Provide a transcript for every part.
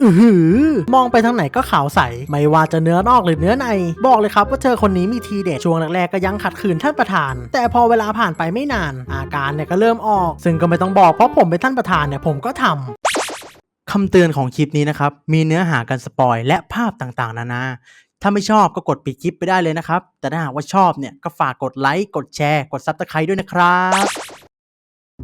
อือหือมองไปทางไหนก็ขาวใส ไม่ว่าจะเนื้อนอกหรือเนื้อใน บอกเลยครับว่าเธอคนนี้มีทีเด็ดช่วงแรกๆก็ยังขัดขืนท่านประธาน แต่พอเวลาผ่านไปไม่นาน อาการเนี่ยก็เริ่มออก ซึ่งก็ไม่ต้องบอกเพราะผมเป็นท่านประธานเนี่ยผมก็ทำคำเตือนของคลิปนี้นะครับ มีเนื้อหาการสปอยและภาพต่างๆ นานา ถ้าไม่ชอบก็กดปิดคลิปไปได้เลยนะครับ แต่ถ้าหากว่าชอบเนี่ยก็ฝากกดไลค์ กดแชร์ กดซับสไครต์ด้วยนะครับ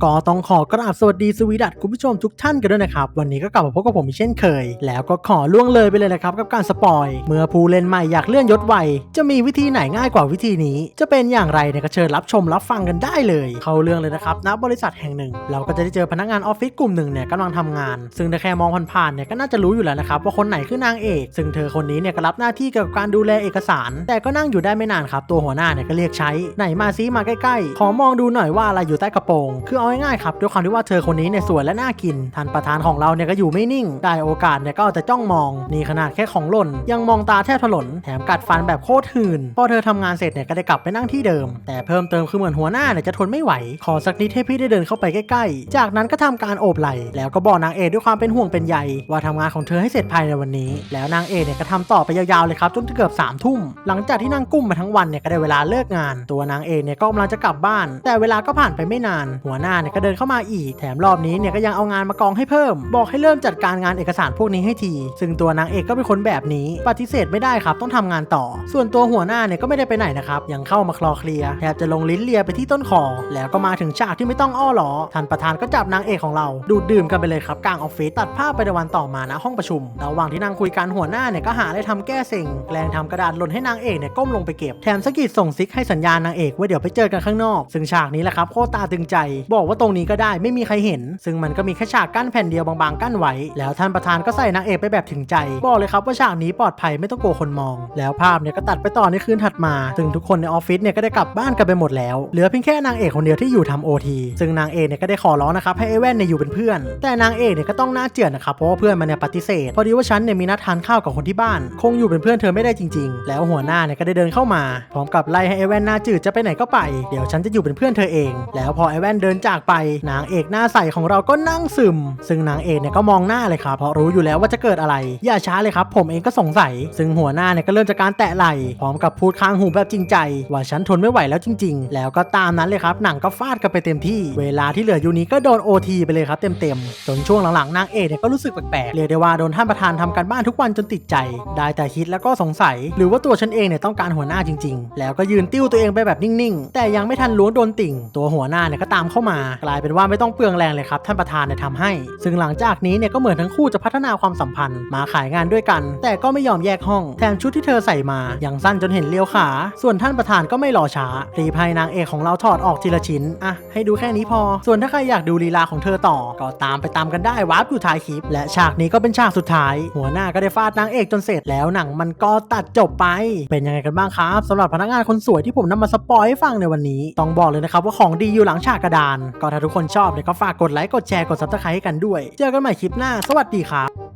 ก็ต้องขอกราบสวัสดีสวีดัตคุณผู้ชมทุกท่านกันด้วยนะครับ วันนี้ก็กลับมาพบกับผมอีกเช่นเคย แล้วก็ขอล่วงเลยไปเลยนะครับกับการสปอย เมื่อผู้เล่นใหม่อยากเลื่อนยศไวจะมีวิธีไหนง่ายกว่าวิธีนี้ จะเป็นอย่างไรเนี่ยก็เชิญรับชมรับฟังกันได้เลย เข้าเรื่องเลยนะครับณบริษัทแห่งหนึ่ง เราก็จะได้เจอพนักงานออฟฟิศกลุ่มหนึ่งเนี่ยกำลังทำงาน ซึ่งถ้าแค่มองผ่านๆเนี่ยก็น่าจะรู้อยู่แล้วนะครับว่าคนไหนคือนางเอก ซึ่งเธอคนนี้เนี่ยก็รับหน้าที่เกี่ยวกับการดูแลเอกสาร แต่ก็นั่งอยู่ได้ไม่นานครับตัวหัวหน้าเนี่ยก็เรียกใช้ไหนมาซิมาใกล้ๆ ขอมองดูหน่อยว่าอะไรอยู่ใต้กระโปรงคือง่ายๆครับด้วยความที่ว่าเธอคนนี้เนี่ยสวยและน่ากินท่านประธานของเราเนี่ยก็อยู่ไม่นิ่ง ได้โอกาสเนี่ยก็เอาแต่จ้องมอง นี่ขนาดแค่ของหล่น ยังมองตาแทบถลน แถมกัดฟันแบบโคตรหืน พอเธอทำงานเสร็จเนี่ยก็ได้กลับไปนั่งที่เดิม แต่เพิ่มเติมคือเหมือนหัวหน้าเนี่ยจะทนไม่ไหว ขอสักนิดให้พี่ได้เดินเข้าไปใกล้ๆ จากนั้นก็ทำการโอบไหล่แล้วก็บอกนางเอกด้วยความเป็นห่วงเป็นใยว่าทำงานของเธอให้เสร็จภายในวันนี้ แล้วนางเอกเนี่ยก็ทำต่อไปยาวๆเลยครับจนเกือบสามทุ่มหลังจากที่นั่งกุ้มมาทั้งวันเนี่ยก็ได้เวลาเลิกงาน ตัวนางเอกเนี่ยก็กำลังจะกลับบ้าน แต่เวลาก็ผ่านไปไม่นานหัวหน้าเนี่ยก็เดินเข้ามาอีก แถมรอบนี้เนี่ยก็ยังเอางานมากองให้เพิ่ม บอกให้เริ่มจัดการงานเอกสารพวกนี้ให้ที ซึ่งตัวนางเอกก็เป็นคนแบบนี้ ปฏิเสธไม่ได้ครับต้องทำงานต่อ ส่วนตัวหัวหน้าเนี่ยก็ไม่ได้ไปไหนนะครับ ยังเข้ามาคลอเคลียแทบจะลงลิ้นเลียไปที่ต้นคอ แล้วก็มาถึงฉากที่ไม่ต้องอ้อหรอท่านประธานก็จับนางเอกของเรา ดูดดื่มกันไปเลยครับกลางออฟฟิศตัดภาพไปในวันต่อมาณห้องประชุม ระหว่างที่นั่งคุยกันหัวหน้าเนี่ยก็หาอะไรทำแก้เซ็งแกล้งทำกระดาษหล่นให้นางเอกเนี่ยก้มลงไปเก็บแถมสกิดส่งซิกให้สัญญาณนางเอกว่าเดี๋ยวไปเจอกันข้างนอก ซึ่งฉากนี้แหละครับโคตรตาตึงใจบอกว่าตรงนี้ก็ได้ไม่มีใครเห็น ซึ่งมันก็มีแค่ฉากกั้นแผ่นเดียวบางๆกั้นไว้ แล้วท่านประธานก็ใส่นางเอกไปแบบถึงใจ บอกเลยครับว่าฉากนี้ปลอดภัยไม่ต้องกลัวคนมอง แล้วภาพเนี่ยก็ตัดไปต่อในคืนถัดมา ซึ่งทุกคนในออฟฟิศเนี่ยก็ได้กลับบ้านกันไปหมดแล้ว เหลือเพียงแค่นางเอกคนเดียวที่อยู่ทำโอทีซึ่งนางเอกเนี่ยก็ได้ขอร้องนะครับให้ไอแว่นเนี่ยอยู่เป็นเพื่อน แต่นางเอกเนี่ยก็ต้องหน้าเจือนนะครับเพราะว่าเพื่อนมันเนี่ยปฏิเสธ พอดีว่าฉันเนี่ยมีนัดทานข้าวกับคนที่บ้าน คงอยู่เป็นเพื่อนเธอไม่ได้จริง ๆ แล้วหัวหน้าเนี่ยก็ได้เดินเข้ามาพร้อมกับไล่ให้ไอแว่นหน้าจืดจะไปไหนก็ไป เดี๋ยวฉันจะอยู่เป็นเพื่อนเธอเอง แล้วพอไอแว่นเดินจากไป นางเอกหน้าใสของเราก็นั่งซึม ซึ่งนางเอกเนี่ยก็มองหน้าเลยครับเพราะรู้อยู่แล้วว่าจะเกิดอะไร อย่าช้าเลยครับ ผมเองก็สงสัย ซึ่งหัวหน้าเนี่ยก็เริ่มจากการแตะไหล่พร้อมกับพูดค้างหูแบบจริงใจ ว่าฉันทนไม่ไหวแล้วจริง ๆ แล้วก็ตามนั้นเลยครับหนังก็ฟาดกันไปเต็มที่ เวลาที่เหลืออยู่นี้ก็โดน OT ไปเลยครับเต็มๆจนช่วงหลังๆนางเอกเนี่ยก็รู้สึกแปลกๆเรียกได้ว่าโดนท่านประธานทำการบ้านทุกวันจนติดใจ ได้แต่คิดแล้วก็สงสัย หรือว่าตัวฉันเองเนี่ยต้องการหัวหน้าจริง ๆ แล้วก็ยืนติ้วตัวเองไปแบบนิ่งๆ แต่ยังไม่ทันล้วงโดนติ่ง ตัวหัวหน้าเนี่ยก็ตามเข้ามากลายเป็นว่าไม่ต้องเปลืองแรงเลยครับท่านประธานเนี่ยทำให้ ซึ่งหลังจากนี้เนี่ยก็เหมือนทั้งคู่จะพัฒนาความสัมพันธ์มาขายงานด้วยกัน แต่ก็ไม่ยอมแยกห้อง แถมชุดที่เธอใส่มายังสั้นจนเห็นเลี้ยวขา ส่วนท่านประธานก็ไม่รอช้ารีบให้นางเอกของเราถอดออกทีละชิ้นอะให้ดูแค่นี้พอ ส่วนถ้าใครอยากดูลีลาของเธอต่อ ก็ตามไปตามกันได้วาร์ปอยู่ท้ายคลิป และฉากนี้ก็เป็นฉากสุดท้าย หัวหน้าก็ได้ฟาดนางเอกจนเสร็จแล้วหนังมันก็ตัดจบไป เป็นยังไงกันบ้างครับสำหรับพนักงานคนสวยที่ผมนำมาสปอยให้ฟังในวันนี้ ต้องบอกเลยนะครับว่าของดีอยู่หลังฉากกระดานก็ถ้าทุกคนชอบเนี่ยก็ฝากกดไลค์กดแชร์กดซับสไครต์ให้กันด้วย เจอกันใหม่คลิปหน้า สวัสดีครับ